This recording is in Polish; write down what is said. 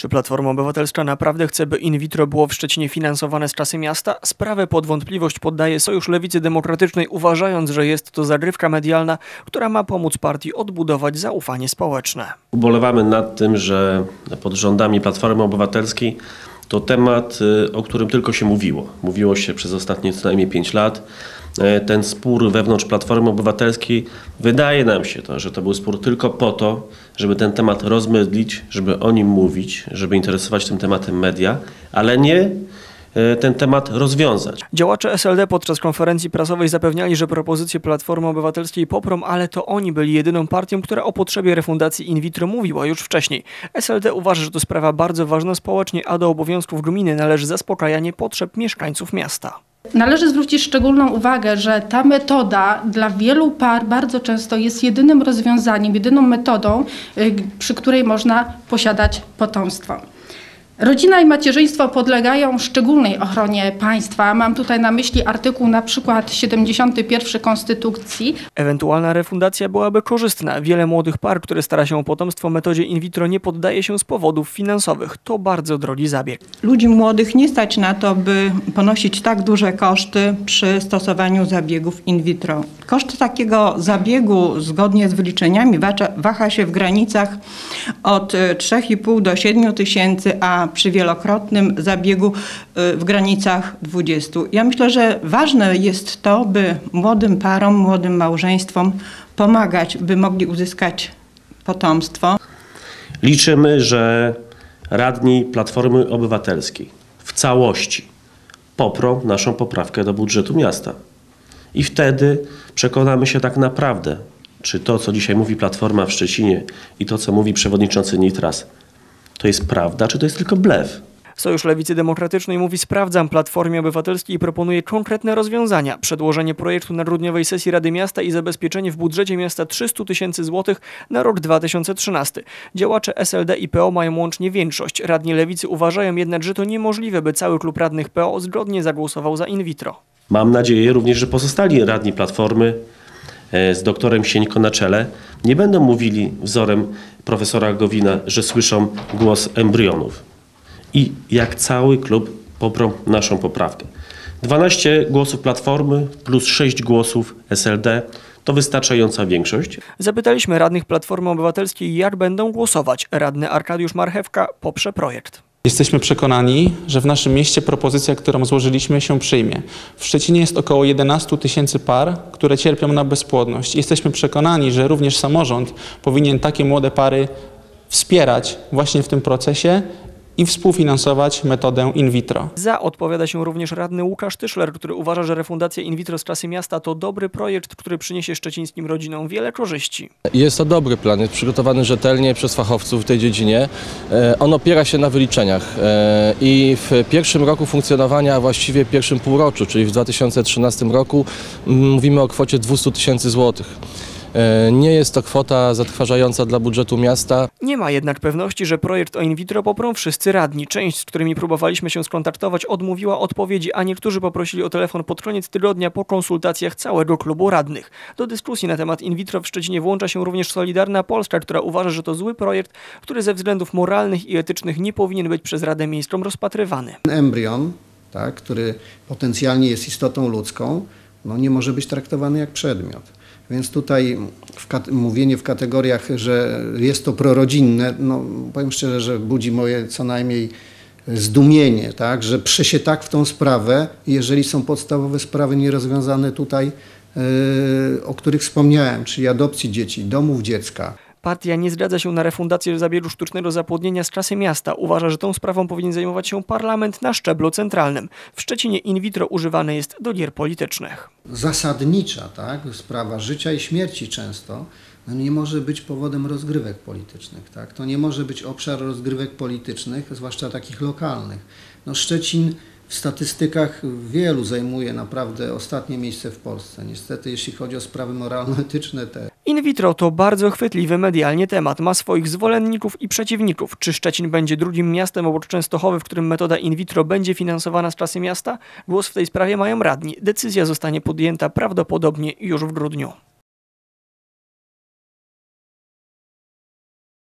Czy Platforma Obywatelska naprawdę chce, by in vitro było w Szczecinie finansowane z czasy miasta? Sprawę pod wątpliwość poddaje Sojusz Lewicy Demokratycznej, uważając, że jest to zagrywka medialna, która ma pomóc partii odbudować zaufanie społeczne. Ubolewamy nad tym, że pod rządami Platformy Obywatelskiej to temat, y, o którym tylko się mówiło. Mówiło się przez ostatnie co najmniej 5 lat. E, Ten spór wewnątrz Platformy Obywatelskiej, wydaje nam się to, że to był spór tylko po to, żeby ten temat rozmydlić, żeby o nim mówić, żeby interesować tym tematem media, ale nie ten temat rozwiązać. Działacze SLD podczas konferencji prasowej zapewniali, że propozycje Platformy Obywatelskiej poprą, ale to oni byli jedyną partią, która o potrzebie refundacji in vitro mówiła już wcześniej. SLD uważa, że to sprawa bardzo ważna społecznie, a do obowiązków gminy należy zaspokajanie potrzeb mieszkańców miasta. Należy zwrócić szczególną uwagę, że ta metoda dla wielu par bardzo często jest jedynym rozwiązaniem, jedyną metodą, y, przy której można posiadać potomstwo. Rodzina i macierzyństwo podlegają szczególnej ochronie państwa. Mam tutaj na myśli artykuł na przykład 71 Konstytucji, Ewentualna refundacja byłaby korzystna. Wiele młodych par, które stara się o potomstwo metodzie in vitro nie poddaje się z powodów finansowych. To bardzo drogi zabieg. Ludzi młodych nie stać na to, by ponosić tak duże koszty przy stosowaniu zabiegów in vitro. Koszt takiego zabiegu zgodnie z wyliczeniami waha się w granicach od y, 3,5 do 7 tysięcy, a przy wielokrotnym zabiegu y, w granicach 20. Ja myślę, że ważne jest to, by młodym parom, młodym małżeństwom pomagać, by mogli uzyskać potomstwo. Liczymy, że radni Platformy Obywatelskiej w całości poprą naszą poprawkę do budżetu miasta. I wtedy przekonamy się tak naprawdę, czy to, co dzisiaj mówi Platforma w Szczecinie i to, co mówi przewodniczący Nitras, to jest prawda, czy to jest tylko blef. Sojusz Lewicy Demokratycznej mówi sprawdzam Platformie Obywatelskiej i proponuje konkretne rozwiązania. Przedłożenie projektu na grudniowej sesji Rady Miasta i zabezpieczenie w budżecie miasta 300 tysięcy złotych na rok 2013. Działacze SLD i PO mają łącznie większość. Radni Lewicy uważają jednak, że to niemożliwe, by cały klub radnych PO zgodnie zagłosował za in vitro. Mam nadzieję również, że pozostali radni Platformy z doktorem Sieńko na czele nie będą mówili wzorem profesora Gowina, że słyszą głos embrionów. I jak cały klub poprą naszą poprawkę. 12 głosów Platformy plus 6 głosów SLD to wystarczająca większość. Zapytaliśmy radnych Platformy Obywatelskiej, jak będą głosować. Radny Arkadiusz Marchewka poprze projekt. Jesteśmy przekonani, że w naszym mieście propozycja, którą złożyliśmy, się przyjmie. W Szczecinie jest około 11 tysięcy par, które cierpią na bezpłodność. Jesteśmy przekonani, że również samorząd powinien takie młode pary wspierać właśnie w tym procesie i współfinansować metodę in vitro. Za odpowiada się również radny Łukasz Tyszler, który uważa, że refundacja in vitro z czasy miasta to dobry projekt, który przyniesie szczecińskim rodzinom wiele korzyści. Jest to dobry plan, jest przygotowany rzetelnie przez fachowców w tej dziedzinie. E, On opiera się na wyliczeniach e, i w pierwszym roku funkcjonowania, a właściwie pierwszym półroczu, czyli w 2013 roku, mówimy o kwocie 200 tysięcy złotych. E, Nie jest to kwota zatrważająca dla budżetu miasta. Nie ma jednak pewności, że projekt o in vitro poprą wszyscy radni. Część, z którymi próbowaliśmy się skontaktować, odmówiła odpowiedzi, a niektórzy poprosili o telefon pod koniec tygodnia po konsultacjach całego klubu radnych. Do dyskusji na temat in vitro w Szczecinie włącza się również Solidarna Polska, która uważa, że to zły projekt, który ze względów moralnych i etycznych nie powinien być przez Radę Miejską rozpatrywany. embrion, tak, który potencjalnie jest istotą ludzką, no nie może być traktowany jak przedmiot. Więc tutaj w mówienie w kategoriach, że jest to prorodzinne, no powiem szczerze, że budzi moje co najmniej zdumienie, tak, że przy się tak w tą sprawę, jeżeli są podstawowe sprawy nierozwiązane tutaj, yy, o których wspomniałem, czyli adopcji dzieci, domów dziecka, Partia nie zgadza się na refundację zabiegu sztucznego zapłodnienia z czasy miasta. Uważa, że tą sprawą powinien zajmować się parlament na szczeblu centralnym. W Szczecinie in vitro używane jest do gier politycznych. Zasadnicza, tak, sprawa życia i śmierci często, no nie może być powodem rozgrywek politycznych. Tak? To nie może być obszar rozgrywek politycznych, zwłaszcza takich lokalnych. No Szczecin w statystykach wielu zajmuje naprawdę ostatnie miejsce w Polsce. Niestety, jeśli chodzi o sprawy moralno-etyczne, te In vitro to bardzo chwytliwy medialnie temat. Ma swoich zwolenników i przeciwników. Czy Szczecin będzie drugim miastem obok Częstochowy, w którym metoda in vitro będzie finansowana z czasy miasta? Głos w tej sprawie mają radni. Decyzja zostanie podjęta prawdopodobnie już w grudniu.